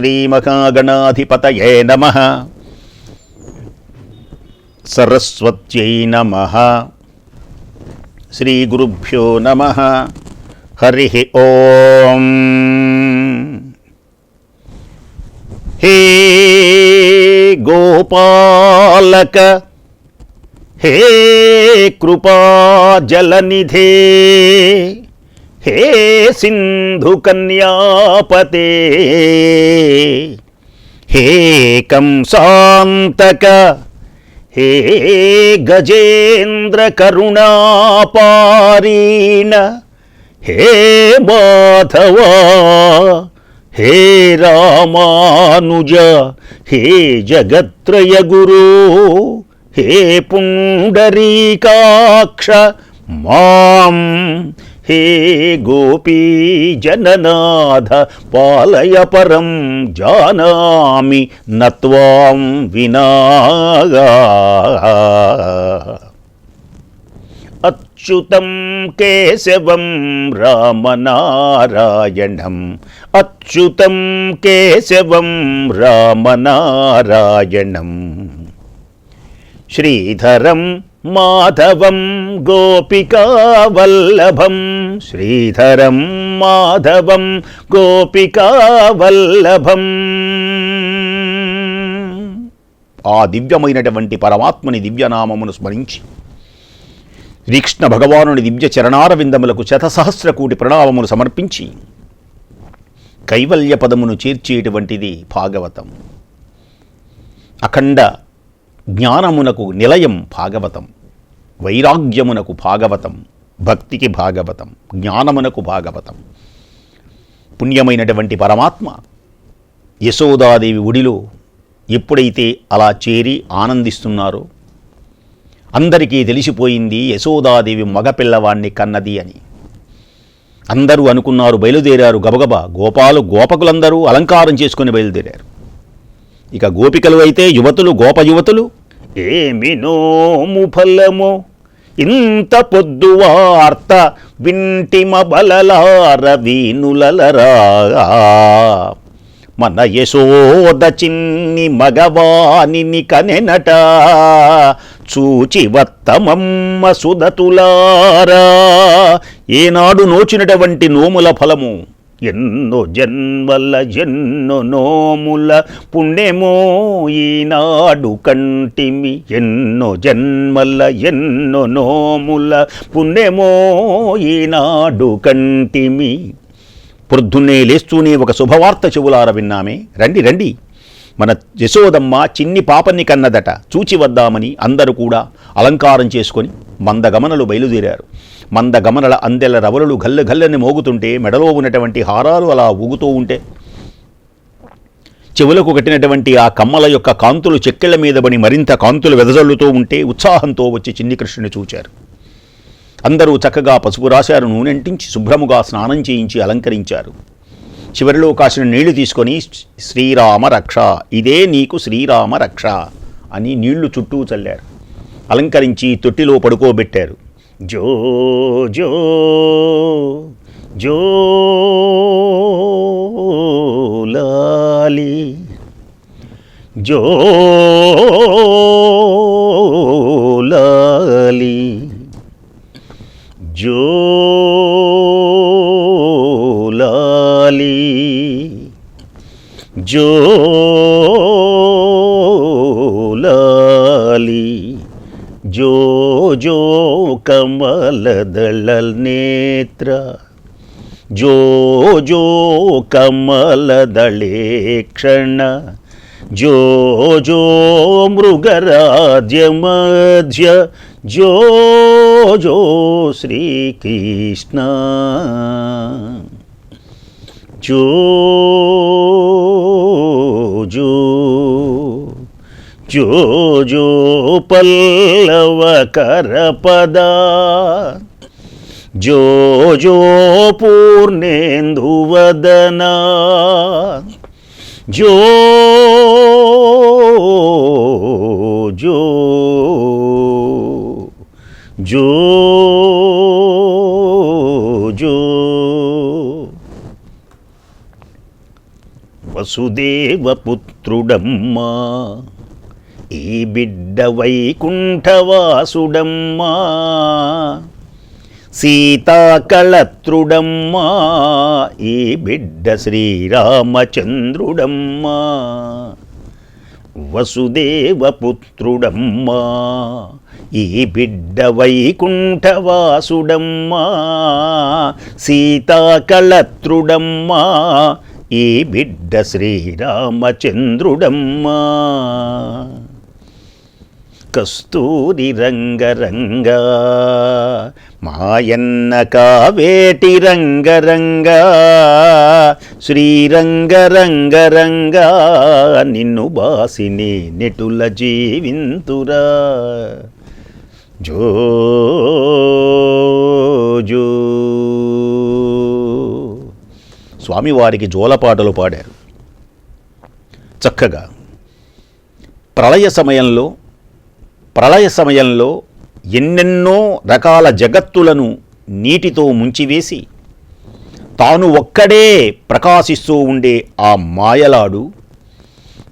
శ్రీమహాగణాధిపతయే నమ. సరస్వత్యై నమ. శ్రీగురుభ్యో నమ. హరి ఓం. హే గోపాలక హే కృపాజలనిధే. హే సింధు కన్యాపతే హే కంసాంతక హే గజేంద్ర కరుణాపారీణ హే మాధవా హే రామానుజ హే జగత్రయ గురు హే పుండరీకాక్ష మాం హే గోపీ జననాథ పాలయ పరం జానామి నత్వాం వినాగా. అచ్యుతం కేశవం రామనారాయణం అచ్యుతం కేశవం రామనారాయణం. శ్రీధరం మాధవం గోపికావల్లభం. శ్రీధరం మాధవం గోపికావల్లభం. ఆ దివ్యమైనటువంటి పరమాత్మని దివ్యనామమును స్మరించి శ్రీకృష్ణ భగవానుని దివ్య చరణారవిందములకు శతసహస్ర కోటి ప్రణామమును సమర్పించి కైవల్య పదమును చేర్చేటువంటిది భాగవతం. అఖండ జ్ఞానమునకు నిలయం భాగవతం వైరాగ్యమునకు భాగవతం భక్తికి భాగవతం జ్ఞానమునకు భాగవతం. పుణ్యమైనటువంటి పరమాత్మ యశోదాదేవి ఒడిలో ఎప్పుడైతే అలా చేరి ఆనందిస్తున్నారో అందరికీ తెలిసిపోయింది యశోదాదేవి మగపిల్లవాణ్ణి కన్నది అని. అందరూ అనుకున్నారు బయలుదేరారు గబగబా గోపాలు గోపకులందరూ అలంకారం చేసుకుని బయలుదేరారు. ఇక గోపికలు అయితే యువతులు గోప యువతులు. ఏమి నోము ఫలము? ఇంత పొద్దు వార్త వింటిమ బలలార వీనులలరా మన యశోద చిన్ని మగవానిని కనెనట చూచి వత్తమమ్మ సుధతులారా. ఏనాడు నోచినటువంటి నోముల ఫలము? ఎన్నో జన్మల ఎన్నో నోముల పుణ్యమో ఈనాడు కంటిమి. ఎన్నో జన్మల ఎన్నో నోముల పుణ్యమో ఈనాడు కంటిమి. పొద్దున్నే లేస్తూనే ఒక శుభవార్త చెవులార విన్నామే. రండి రండి. మన యశోదమ్మ చిన్ని పాపని కన్నదట. చూచి వద్దామని అందరూ కూడా అలంకారం చేసుకొని మందగమనలు బయలుదేరారు. మందగమనల అందెల రవలలు గల్ల గల్లని మోగుతుంటే మెడలో ఉన్నటువంటి హారాలు అలా ఊగుతూ ఉంటే చెవులకు కట్టినటువంటి ఆ కమ్మల యొక్క కాంతులు చెక్కెళ్ళ మీద పడి మరింత కాంతులు వెదజల్లుతూ ఉంటే ఉత్సాహంతో వచ్చి చిన్ని కృష్ణుని చూచారు. అందరూ చక్కగా పసుపు రాశారు నూనెంటించి శుభ్రముగా స్నానం చేయించి అలంకరించారు. చివరిలో కాసిన నీళ్ళు తీసుకొని శ్రీరామ రక్ష ఇదే నీకు శ్రీరామ రక్ష అని నీళ్ళు చుట్టూ చల్లారు. అలంకరించి తొట్టిలో పడుకోబెట్టారు. జో జో జో లాలి జో లాలి జోలాలి జోలాలి జో జో కమలదళ నేత్ర జో జో కమలదళే క్షణ జో జో మృగరాజ్య మధ్య జో జో శ్రీకృష్ణ. జో జో జో జోజో పల్లవ కరపదా జోజో పూర్ణేందువదనా జో జో జో జో. వసుదేవపుత్రుడమ్మా. ఈ బిడ్డ వైకుంఠవాసుడమ్మా. సీతాకళత్రుడమ్మా. ఈ బిడ్డ శ్రీరామచంద్రుడమ్మా. వసుదేవపుత్రుడమ్మా. ఈ బిడ్డ వైకుంఠవాసుడమ్మా. సీతాకళత్రుడమ్మా. ఈ బిడ్డ శ్రీరామచంద్రుడమ్మా. కస్తూరి రంగరంగా మాయన్న కావేటి రంగరంగా శ్రీరంగరంగరంగా నిన్ను బాసిని నెటుల జీవింతురా. జో జో. స్వామివారికి జోలపాటలు పాడారు. చక్కగా ప్రళయ సమయంలో ప్రళయ సమయంలో ఎన్నెన్నో రకాల జగత్తులను నీటితో ముంచివేసి తాను ఒక్కడే ప్రకాశిస్తూ ఉండే ఆ మాయలాడు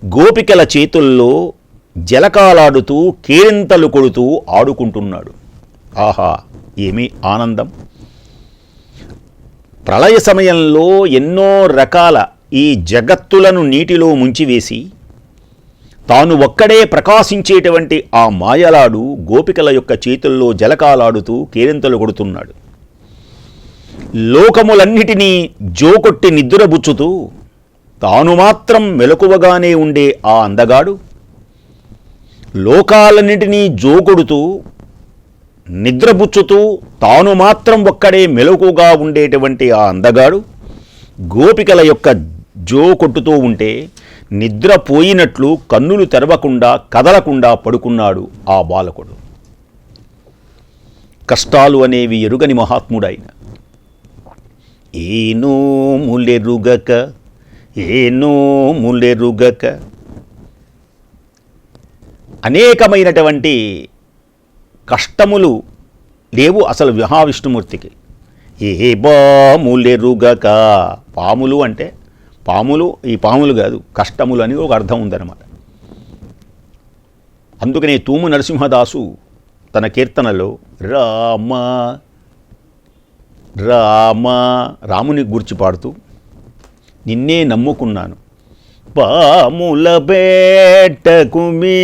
గోపికల చేతుల్లో జలకాలాడుతూ కేరింతలు కొడుతూ ఆడుకుంటున్నాడు. ఆహా ఏమి ఆనందం. ప్రళయ సమయంలో ఎన్నో రకాల ఈ జగత్తులను నీటిలో ముంచివేసి తాను ఒక్కడే ప్రకాశించేటువంటి ఆ మాయలాడు గోపికల యొక్క చేతుల్లో జలకాలాడుతూ కేరింతలు కొడుతున్నాడు. లోకములన్నిటినీ జోకొట్టి నిద్రబుచ్చుతూ తాను మాత్రం మెలకువగానే ఉండే ఆ అందగాడు లోకాలన్నిటినీ జోకొడుతూ నిద్రబుచ్చుతూ తాను మాత్రం ఒక్కడే మెలకుగా ఉండేటువంటి ఆ అందగాడు గోపికల యొక్క జో కొట్టుతూ ఉంటే నిద్రపోయినట్లు కన్నులు తెరవకుండా కదలకుండా పడుకున్నాడు ఆ బాలకుడు. కష్టాలు అనేవి ఎరుగని మహాత్ముడైన. ఏనో ములెరుగక ఏనో ములెరుగక. అనేకమైనటువంటి కష్టములు లేవు అసలు మహావిష్ణుమూర్తికి. ఏ బాములెరుగక పాములు అంటే పాములు ఈ పాములు కాదు కష్టములు అని ఒక అర్థం ఉందన్నమాట. అందుకనే తూము నరసింహదాసు తన కీర్తనలో రామ రామ రాముని గురించి పాడుతూ నిన్నే నమ్ముకున్నాను. పాముల బేటకుమి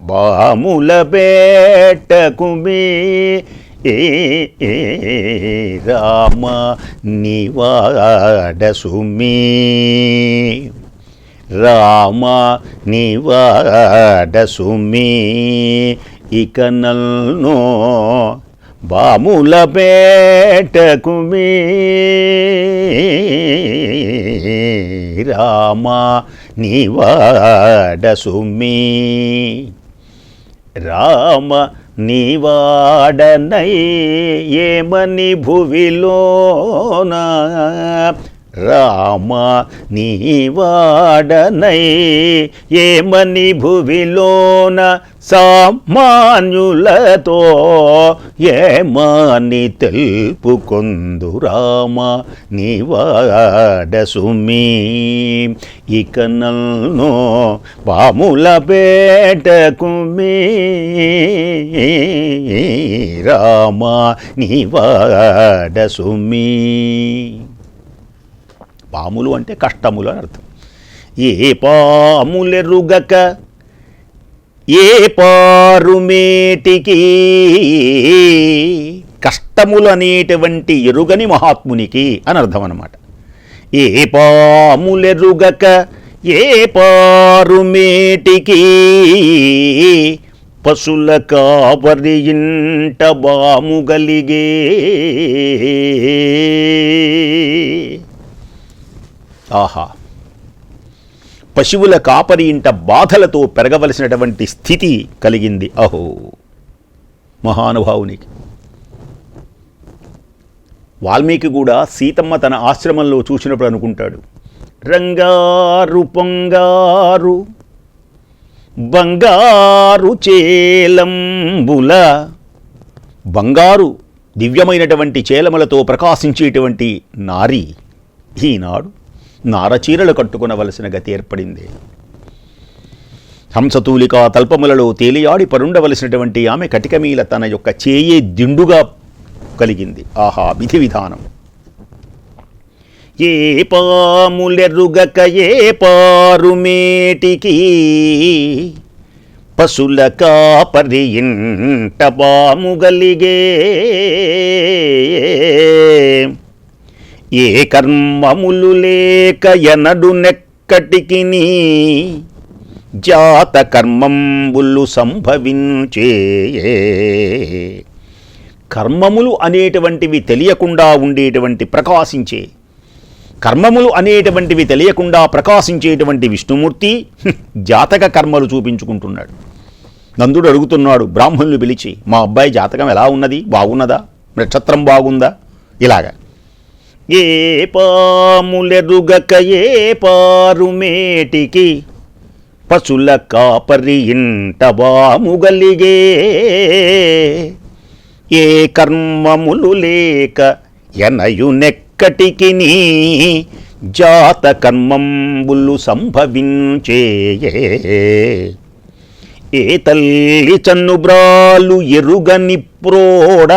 బాముల బేటకుమి రామ నివాడసుమి. రామ నివాడసుమి. ఇక నల్ను బాముల బేటకుమి రామ నివాడసుమి. రామ నీవాడనై ఏమని భువిలోనా రామ నీవాడనై ఏమని భువిలోన సామాన్యులతో ఏమని తెలుపుకొందు రామ నీవాడసుమి ఇక నల్ను పాముల పేటకుమి రామ నీవాడసుమి పాములు అంటే కష్టములు అని అర్థం. ఏ పాములెరుగక ఏ పారుమేటికి కష్టములు అనేటువంటి ఎరుగని మహాత్మునికి అని అర్థం అన్నమాట. ఏ పాములెరుగక ఏ పారుమేటికి పశుల కాపరి ఇంట బాముగలిగే ఆహా. పశువుల కాపరి ఇంట బాధలతో పెరగవలసినటువంటి స్థితి కలిగింది. అహో. మహానుభావునికి. వాల్మీకి కూడా సీతమ్మ తన ఆశ్రమంలో చూసినప్పుడు అనుకుంటాడు. రంగారు పొంగారు బంగారు చేలంబుల బంగారు దివ్యమైనటువంటి చేలములతో ప్రకాశించేటువంటి నారి ఈనాడు. నారచీరలు కట్టుకునవలసిన గతి ఏర్పడింది. హంసతూలిక తల్పములలో తేలియాడి పరుండవలసినటువంటి ఆమె కటికమీల తన యొక్క చేయే దిండుగా కలిగింది. ఆహా విధి విధానం. ఏ పాములెరుగక ఏ పారుమేటికి పశుల కాపరి ఇంట పాముగలిగే ఏ కర్మములు లేక ఎనడు నెక్కటికి జాత కర్మంబులు సంభవించే కర్మములు అనేటువంటివి తెలియకుండా ఉండేటువంటి ప్రకాశించే. కర్మములు అనేటువంటివి తెలియకుండా ప్రకాశించేటువంటి విష్ణుమూర్తి జాతక కర్మలు చూపించుకుంటున్నాడు. నందుడు అడుగుతున్నాడు బ్రాహ్మణులు పిలిచి మా అబ్బాయి జాతకం ఎలా ఉన్నది? బాగున్నదా? నక్షత్రం బాగుందా ఇలాగా. ఏ పాములెరుగక ఏ పారుమేటికి పశుల కాపరి ఇంట వాముగలిగే ఏ కర్మములు లేక ఎనయునెక్కటికి జాత కర్మంబులు సంభవించే ఏ తల్లి చన్నుబ్రాలు ఎరుగని ప్రోడ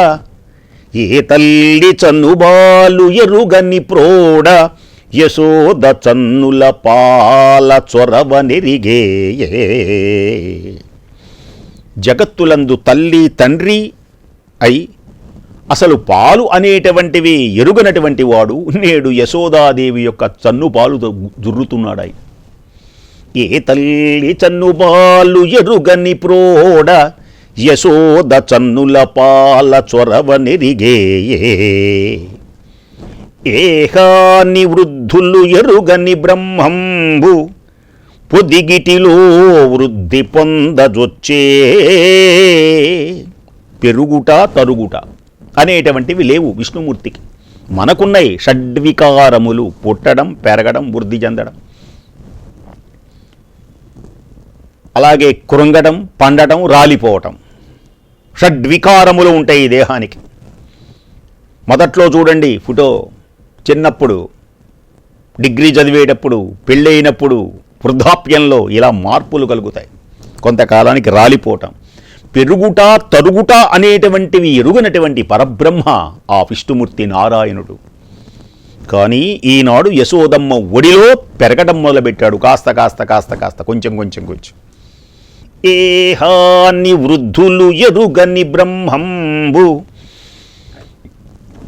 ఏ తల్లి చన్నుబాలు ఎరుగని ప్రోడ యశోద చన్నుల పాల చొరవ నెరిగే జగత్తులందు తల్లి తండ్రి అయి అసలు పాలు అనేటువంటివి ఎరుగనటువంటి వాడు నేడు యశోదాదేవి యొక్క చన్ను పాలు జుర్రుతున్నాడాయి ఏ తల్లి చన్నుబాలు ఎరుగని ప్రోడ యశోద చన్నుల పాల చొరవ నిరిగేయే. ఏహాని వృద్ధులు ఎరుగని బ్రహ్మంబు పొదిగిటిలో వృద్ధి పొందజొచ్చే. పెరుగుట తరుగుట అనేటువంటివి లేవు విష్ణుమూర్తికి. మనకున్నాయి షడ్వికారములు పుట్టడం పెరగడం వృద్ధి చెందడం. అలాగే కృంగటం పండటం రాలిపోవటం. షడ్వికారములు ఉంటాయి ఈ దేహానికి. మొదట్లో చూడండి ఫోటో. చిన్నప్పుడు డిగ్రీ చదివేటప్పుడు పెళ్ళైనప్పుడు వృద్ధాప్యంలో ఇలా మార్పులు కలుగుతాయి. కొంతకాలానికి రాలిపోవటం. పెరుగుట తరుగుట అనేటువంటివి ఎరుగనటువంటి పరబ్రహ్మ ఆ విష్ణుమూర్తి నారాయణుడు. కానీ ఈనాడు యశోదమ్మ ఒడిలో పెరగడం మొదలుపెట్టాడు. కాస్త కాస్త కాస్త కాస్త కొంచెం కొంచెం కొంచెం. ఏహాని వృద్ధులు ఎరుగని బ్రహ్మంబు.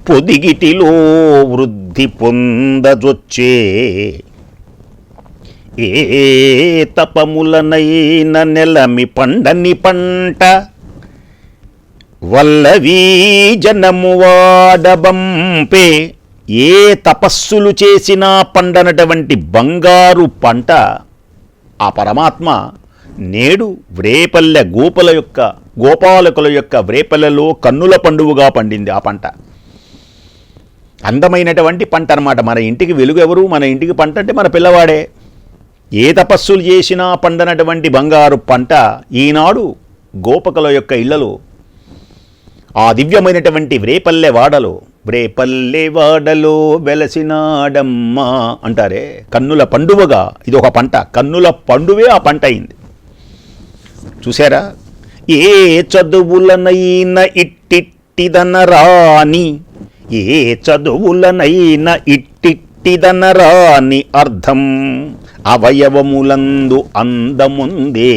పొదిగిటిలో వృద్ధి పొందజొచ్చే ఏ తపములనైన నెలమి పండని పంట. వల్లవీ జనము వాడబంపే ఏ తపస్సులు చేసినా పండనటువంటి బంగారు పంట ఆ పరమాత్మ నేడు వ్రేపల్లె గోపల యొక్క గోపాలకుల యొక్క వ్రేపల్లెలో కన్నుల పండువుగా పండింది ఆ పంట. అందమైనటువంటి పంట అనమాట మన ఇంటికి వెలుగు ఎవరు? మన ఇంటికి పంట అంటే మన పిల్లవాడే. ఏ తపస్సులు చేసినా పండనటువంటి బంగారు పంట ఈనాడు గోపకుల యొక్క ఇళ్ళలో ఆ దివ్యమైనటువంటి వ్రేపల్లె వాడలో వ్రేపల్లె వాడలో వెలసినాడమ్మా అంటారే. కన్నుల పండువగా ఇది ఒక పంట. కన్నుల పండువే ఆ పంట అయింది. చూసారా ఏ చదువులనైన ఇట్టిట్టిదనరాని ఏ చదువులనైన ఇట్టిట్టిదనరాని అర్థం. అవయవములందు అందముందే.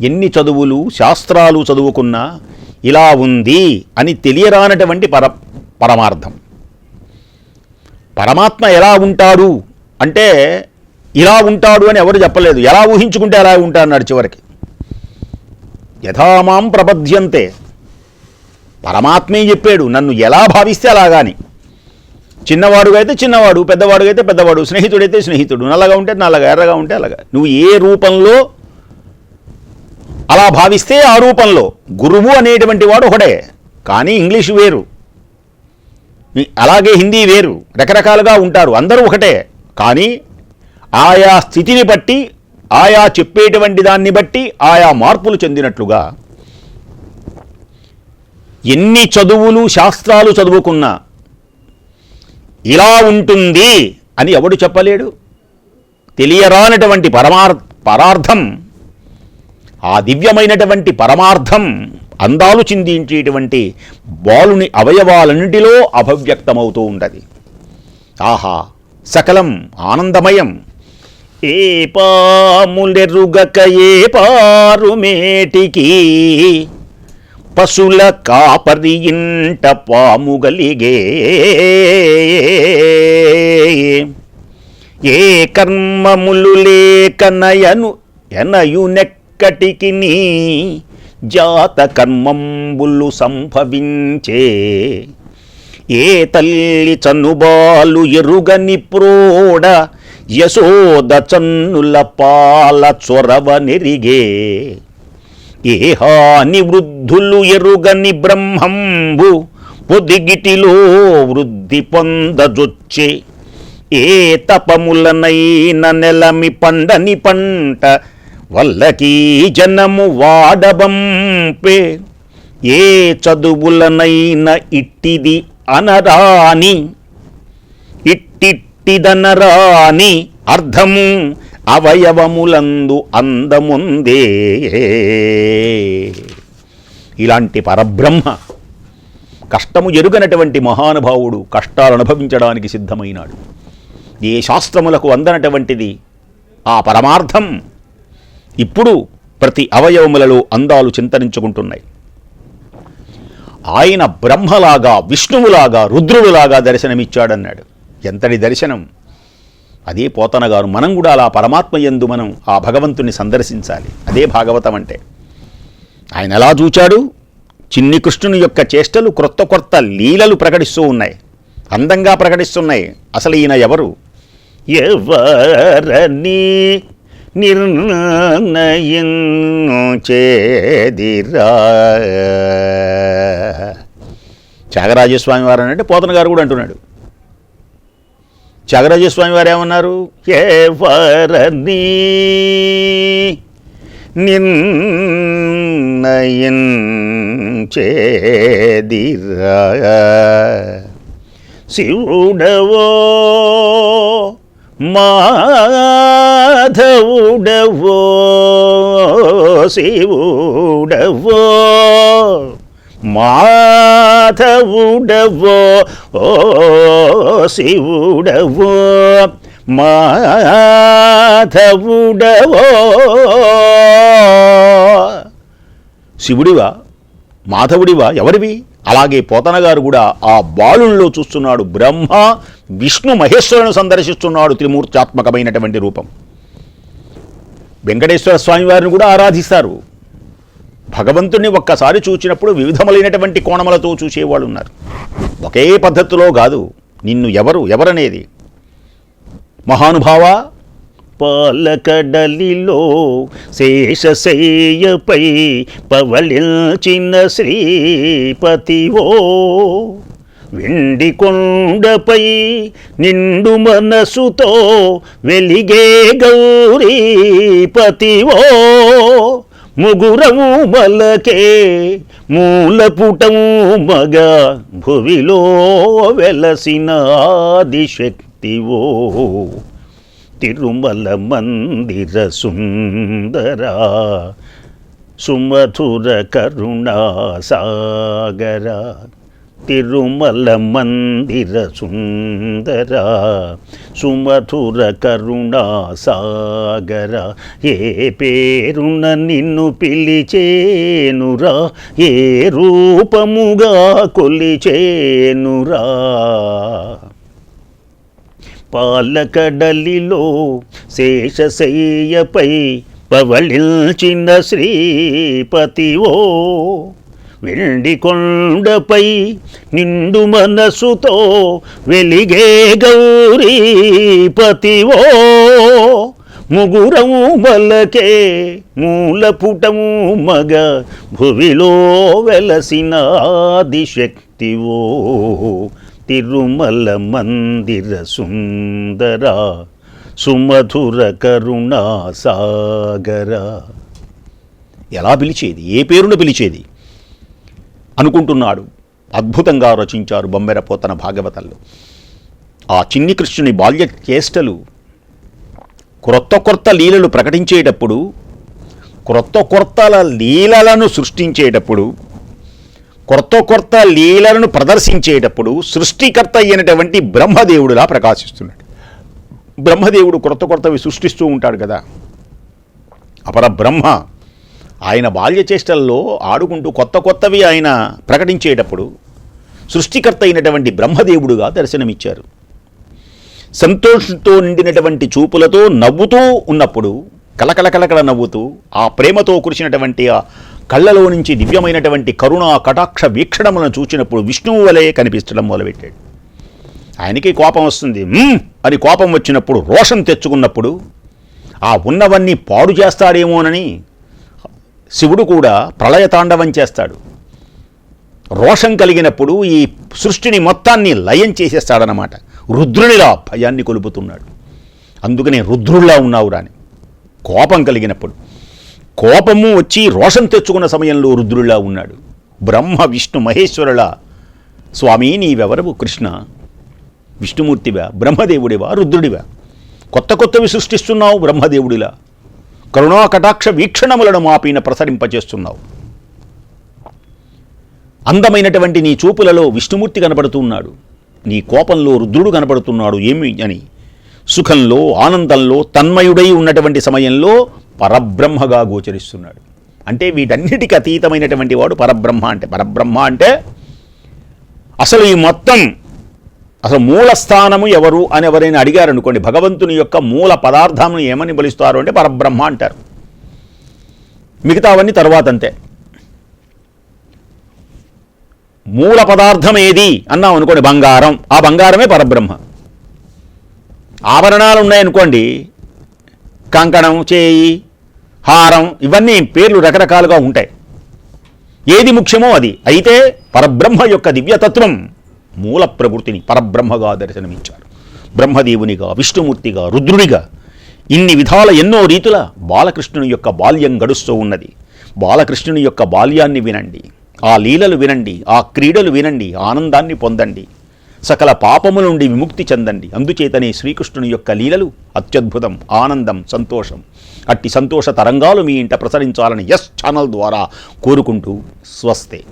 ఎన్ని చదువులు శాస్త్రాలు చదువుకున్నా ఇలా ఉంది అని తెలియరానటువంటి పర పరమార్థం. పరమాత్మ ఎలా ఉంటారు అంటే ఇలా ఉంటాడు అని ఎవరు చెప్పలేదు. ఎలా ఊహించుకుంటే అలా ఉంటాడు చివరికి. యథామాం ప్రబధ్యంతే. పరమాత్మే చెప్పాడు నన్ను ఎలా భావిస్తే అలాగాని చిన్నవాడుగైతే చిన్నవాడు పెద్దవాడుగైతే అయితే పెద్దవాడు స్నేహితుడైతే స్నేహితుడు నల్లగా ఉంటే నల్లగా ఎర్రగా ఉంటే అలాగా నువ్వు ఏ రూపంలో అలా భావిస్తే ఆ రూపంలో. గురువు అనేటువంటి వాడు ఒకడే కానీ ఇంగ్లీష్ వేరు. అలాగే హిందీ వేరు. రకరకాలుగా ఉంటారు అందరూ ఒకటే కానీ ఆయా స్థితిని బట్టి ఆయా చెప్పేటువంటి దాన్ని బట్టి ఆయా మార్పులు చెందినట్లుగా ఎన్ని చదువులు శాస్త్రాలు చదువుకున్నా ఇలా ఉంటుంది అని ఎవడు చెప్పలేడు. తెలియరానటువంటి పరమార్ పరార్థం ఆ దివ్యమైనటువంటి పరమార్థం అందాలు చిందించేటువంటి బాలుని అవయవాలన్నింటిలో అభవ్యక్తమవుతూ ఉండదు. ఆహా సకలం ఆనందమయం. ఏ పాములెరుగక ఏ పారు మేటికి? పశుల కాపరి ఇంట పాముగలిగే. ఏ కర్మములు లేక నయను ఎనయునెక్కటికి నీ జాత కర్మంబులు సంభవించే. ఏ తల్లి చనుబాలు ఎరుగని ప్రోడ యశోదచన్నుల పాల చొరవ నెరిగే. ఏ హాని వృద్ధులు ఎరుగని బ్రహ్మంబు పొదిగిటిలో వృద్ధి పొందజొచ్చే. ఏ తపములనైన నెలమి పండని పంట వల్లకీ జనము వాడబంపే. ఏ చదువులనైన ఇట్టిది అనరాని. పుట్టిదనరాని అర్థము అవయవములందు అందముందే. ఇలాంటి పరబ్రహ్మ కష్టము ఎరుగనటువంటి మహానుభావుడు కష్టాలు అనుభవించడానికి సిద్ధమైనాడు. ఏ శాస్త్రములకు అందనటువంటిది ఆ పరమార్థం ఇప్పుడు ప్రతి అవయవములలో అందాలు చింతరించుకుంటున్నాయి. ఆయన బ్రహ్మలాగా విష్ణువులాగా రుద్రుడులాగా దర్శనమిచ్చాడన్నాడు. ఎంతటి దర్శనం? అదే పోతనగారు మనం కూడా అలా పరమాత్మ యందు మనం ఆ భగవంతుని సందర్శించాలి. అదే భాగవతం అంటే. ఆయన ఎలా చూచాడు? చిన్ని కృష్ణుని యొక్క చేష్టలు క్రొత్త కొత్త లీలలు ప్రకటిస్తూ ఉన్నాయి. అందంగా ప్రకటిస్తున్నాయి. అసలు ఈయన ఎవరు? ఎవరని నిర్ణయం చేదిరా త్యాగరాజస్వామి వారు అంటే పోతన గారు కూడా అంటున్నాడు. త్యాగరాజస్వామి వారు ఏమన్నారు ఎవరని నిర్ణయం చేదిరా శివుడవో మాధవుడవో శివుడవో మాధవుడవో ఓ శివుడవో మాధవుడవో. శివుడివా మాధవుడివా ఎవరివి? అలాగే పోతనగారు కూడా ఆ బాలుల్లో చూస్తున్నాడు బ్రహ్మ విష్ణు మహేశ్వరుని సందర్శిస్తున్నాడు త్రిమూర్త్యాత్మకమైనటువంటి రూపం. వెంకటేశ్వర స్వామి వారిని కూడా ఆరాధిస్తారు. భగవంతుణ్ణి ఒక్కసారి చూచినప్పుడు వివిధములైనటువంటి కోణములతో చూసేవాళ్ళు ఉన్నారు ఒకే పద్ధతిలో కాదు నిన్ను ఎవరు ఎవరనేది? మహానుభావా పాలకడలిలో శేషశయ్యపై పవళిల్చిన శ్రీపతివో వెండి కొండపై నిండు మనసుతో వెలిగే గౌరీపతివో. ముగురము మలకే మూలపుటము మగ భువిలో వెలసిన ఆదిశక్తివో. తిరుమల మందిర సుందరా సుమధుర కరుణా సాగరా తిరుమల మందిర సుందర సుమధుర కరుణా సాగర ఏ పేరున నిన్ను పిలిచేనురా ఏ రూపముగా కొలిచేనురా. పాలకడలిలో శేషశయ్యపై పవళిల్చిన శ్రీపతివో వెండి కొండపై నిండు మనసుతో వెలిగే గౌరీపతివో ముగురం మలకే మూలపుటము మగ భువిలో వెలసిన ఆదిశక్తివో. తిరుమల మందిర సుందర సుమధుర కరుణా సాగర ఎలా పిలిచేది? ఏ పేరున పిలిచేది? అనుకుంటున్నాడు. అద్భుతంగా రచించారు బొమ్మెర పోతన భాగవతంలో. ఆ చిన్ని కృష్ణుని బాల్య చేష్టలు క్రొత్త కొత్త లీలలు ప్రకటించేటప్పుడు క్రొత్త కొత్తల లీలలను సృష్టించేటప్పుడు కొత్త కొత్త లీలలను ప్రదర్శించేటప్పుడు సృష్టికర్త అయినటువంటి బ్రహ్మదేవుడులా ప్రకాశిస్తున్నాడు. బ్రహ్మదేవుడు కొత్త కొత్తవి సృష్టిస్తూ ఉంటాడు కదా. అపర బ్రహ్మ ఆయన బాల్య చేష్టల్లో ఆడుకుంటూ కొత్త కొత్తవి ఆయన ప్రకటించేటప్పుడు సృష్టికర్త అయినటువంటి బ్రహ్మదేవుడుగా దర్శనమిచ్చారు. సంతోషంతో నిండినటువంటి చూపులతో నవ్వుతూ ఉన్నప్పుడు కలకలకలకల నవ్వుతూ ఆ ప్రేమతో కురిసినటువంటి ఆ కళ్ళలో నుంచి దివ్యమైనటువంటి కరుణ కటాక్ష వీక్షణములను చూచినప్పుడు విష్ణువు వలె కనిపించడం మొదలుపెట్టాడు. ఆయనకి కోపం వస్తుంది. అని కోపం వచ్చినప్పుడు రోషం తెచ్చుకున్నప్పుడు ఆ ఉన్నవన్నీ పాడు చేస్తాడేమోనని శివుడు కూడా ప్రళయ తాండవం చేస్తాడు. రోషం కలిగినప్పుడు ఈ సృష్టిని మొత్తాన్ని లయం చేసేస్తాడనమాట రుద్రునిలా భయాన్ని కొలుపుతున్నాడు. అందుకనే రుద్రుల్లా ఉన్నావు రాని కోపం కలిగినప్పుడు. కోపము వచ్చి రోషం తెచ్చుకున్న సమయంలో రుద్రుల్లా ఉన్నాడు. బ్రహ్మ విష్ణు మహేశ్వరుల స్వామి నీవెవరవు కృష్ణ? విష్ణుమూర్తివా? బ్రహ్మదేవుడివా? రుద్రుడివా? కొత్త కొత్తవి సృష్టిస్తున్నావు బ్రహ్మదేవుడిలా. కరుణా కటాక్ష వీక్షణములను మాపైన ప్రసరింపచేస్తున్నావు అందమైనటువంటి నీ చూపులలో విష్ణుమూర్తి కనబడుతున్నాడు. నీ కోపంలో రుద్రుడు కనబడుతున్నాడు ఏమి అని. సుఖంలో ఆనందంలో తన్మయుడై ఉన్నటువంటి సమయంలో పరబ్రహ్మగా గోచరిస్తున్నాడు. అంటే వీటన్నిటికి అతీతమైనటువంటి వాడు పరబ్రహ్మ అంటే. పరబ్రహ్మ అంటే అసలు ఈ మొత్తం అసలు మూల స్థానము ఎవరు అని ఎవరైనా అడిగారు అనుకోండి భగవంతుని యొక్క మూల పదార్థమును ఏమని బలిస్తారు అంటే పరబ్రహ్మ అంటారు. మిగతావన్నీ తర్వాత అంతే మూల పదార్థం ఏది అన్నాం అనుకోండి బంగారం. ఆ బంగారమే పరబ్రహ్మ. ఆభరణాలు ఉన్నాయనుకోండి కంకణం చేయి హారం ఇవన్నీ పేర్లు రకరకాలుగా ఉంటాయి. ఏది ముఖ్యమో అది. అయితే పరబ్రహ్మ యొక్క దివ్యతత్వం మూల ప్రకృతిని పరబ్రహ్మగా దర్శనమిచ్చారు. బ్రహ్మదేవునిగా విష్ణుమూర్తిగా రుద్రుడిగా ఇన్ని విధాల ఎన్నో రీతుల బాలకృష్ణుని యొక్క బాల్యం గడుస్తూ ఉన్నది. బాలకృష్ణుని యొక్క బాల్యాన్ని వినండి. ఆ లీలలు వినండి. ఆ క్రీడలు వినండి. ఆనందాన్ని పొందండి. సకల పాపము నుండి విముక్తి చెందండి. అందుచేతనే శ్రీకృష్ణుని యొక్క లీలలు అత్యద్భుతం ఆనందం సంతోషం. అట్టి సంతోష తరంగాలు మీ ఇంట ప్రసరించాలని ఎస్ ఛానల్ ద్వారా కోరుకుంటూ స్వస్తే.